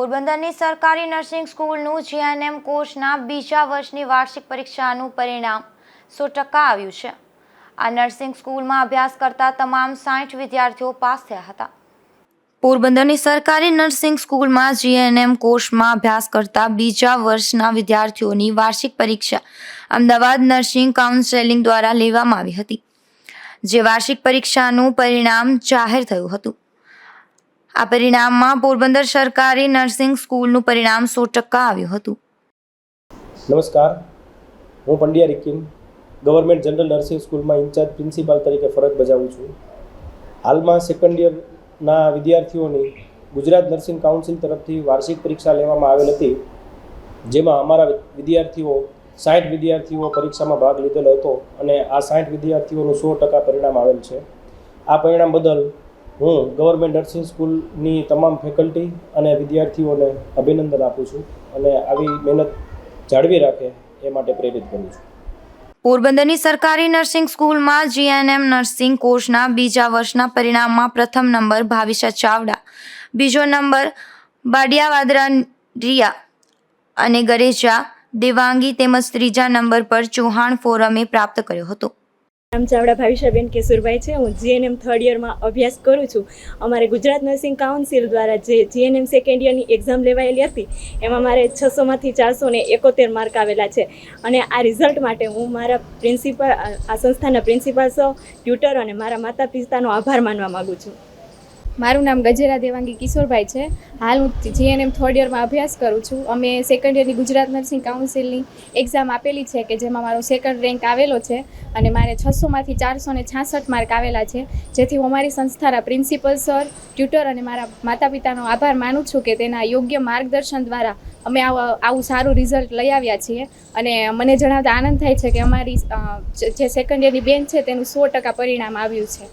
પોરબંદરની સરકારી નર્સિંગ સ્કૂલનું જીએનએમ કોર્સના બીજા વર્ષની વાર્ષિક પરીક્ષાનું પરિણામ સો ટકા આવ્યું છે. આ નર્સિંગ સ્કૂલમાં અભ્યાસ કરતા તમામ સાઠ વિદ્યાર્થીઓ પાસ થયા હતા. પોરબંદરની સરકારી નર્સિંગ સ્કૂલમાં જીએનએમ કોર્સમાં અભ્યાસ કરતા બીજા વર્ષના વિદ્યાર્થીઓની વાર્ષિક પરીક્ષા અમદાવાદ નર્સિંગ કાઉન્સેલિંગ દ્વારા લેવામાં આવી હતી, જે વાર્ષિક પરીક્ષાનું પરિણામ જાહેર થયું હતું. આ પરિણામમાં પોરબંદર સરકારી નર્સિંગ સ્કૂલનું પરિણામ સો ટકા આવ્યું હતું. નમસ્કાર. હું પંડ્યા રિકિમ, ગવર્મેન્ટ જનરલ નર્સિંગ સ્કૂલમાં ઇન્ચાર્જ પ્રિન્સિપાલ તરીકે ફરજ બજાવું છું. હાલમાં સેકન્ડ યરના વિદ્યાર્થીઓની ગુજરાત નર્સિંગ કાઉન્સિલ તરફથી વાર્ષિક પરીક્ષા લેવામાં આવેલ હતી, જેમાં અમારા વિદ્યાર્થીઓ સાઠ વિદ્યાર્થીઓ પરીક્ષામાં ભાગ લીધેલો હતો અને આ સાઠ વિદ્યાર્થીઓનું સો ટકા પરિણામ આવેલ છે. આ પરિણામ બદલ હું ગવર્મેન્ટ નર્સિંગ સ્કૂલની તમામ ફેકલ્ટી અને વિદ્યાર્થીઓને અભિનંદન આપું છું અને આવી મહેનત જાળવી રાખે એ માટે પ્રેરિત કરું છું. પોરબંદરની સરકારી નર્સિંગ સ્કૂલમાં જીએનએમ નર્સિંગ કોર્સના બીજા વર્ષના પરિણામમાં પ્રથમ નંબર ભાવિશા ચાવડા, બીજો નંબર બાડિયાવાદરા રિયા અને ગરેજા દેવાંગી તેમજ ત્રીજા નંબર પર ચૌહાણ ફોરમે પ્રાપ્ત કર્યો હતો. નામ ચાવડા ભાવિશાબેન કેશુરભાઈ છે. હું જીએનએમ થર્ડ યરમાં અભ્યાસ કરું છું. અમારે ગુજરાત નર્સિંગ કાઉન્સિલ દ્વારા જે જીએનએમ સેકન્ડ યરની એક્ઝામ લેવાયેલી હતી, એમાં મારે છસોમાંથી ચારસો ને એકોતેર માર્ક આવેલા છે. અને આ રિઝલ્ટ માટે હું મારા પ્રિન્સિપલ આ સંસ્થાના પ્રિન્સિપાલ સર ટ્યુટર અને મારા માતા પિતાનો આભાર માનવા માગું છું. મારું નામ ગજેરા દેવાંગી કિશોરભાઈ છે. હાલ હું જીએનએમ થર્ડ યરમાં અભ્યાસ કરું છું. અમે સેકન્ડ યરની ગુજરાત નર્સિંગ કાઉન્સિલની એક્ઝામ આપેલી છે કે જેમાં મારો સેકન્ડ રેન્ક આવેલો છે. અને મારે છસોમાંથી ચારસો ને છાસઠ માર્ક આવેલા છે. જેથી હું અમારી સંસ્થાના પ્રિન્સિપલ સર, ટ્યુટર અને મારા માતા પિતાનો આભાર માનું છું કે તેના યોગ્ય માર્ગદર્શન દ્વારા અમે આવા સારું રિઝલ્ટ લઈ આવ્યા છીએ. અને મને જણાવતા આનંદ થાય છે કે અમારી જે સેકન્ડ યરની બેન છે તેનું સો ટકા પરિણામ આવ્યું છે.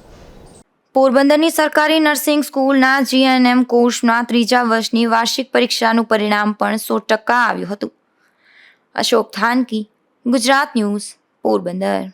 પોરબંદરની સરકારી નર્સિંગ સ્કૂલના જીએનએમ કોર્સના ત્રીજા વર્ષની વાર્ષિક પરીક્ષાનું પરિણામ પણ સો ટકા આવ્યું હતું. અશોક થાનકી, ગુજરાત ન્યૂઝ, પોરબંદર.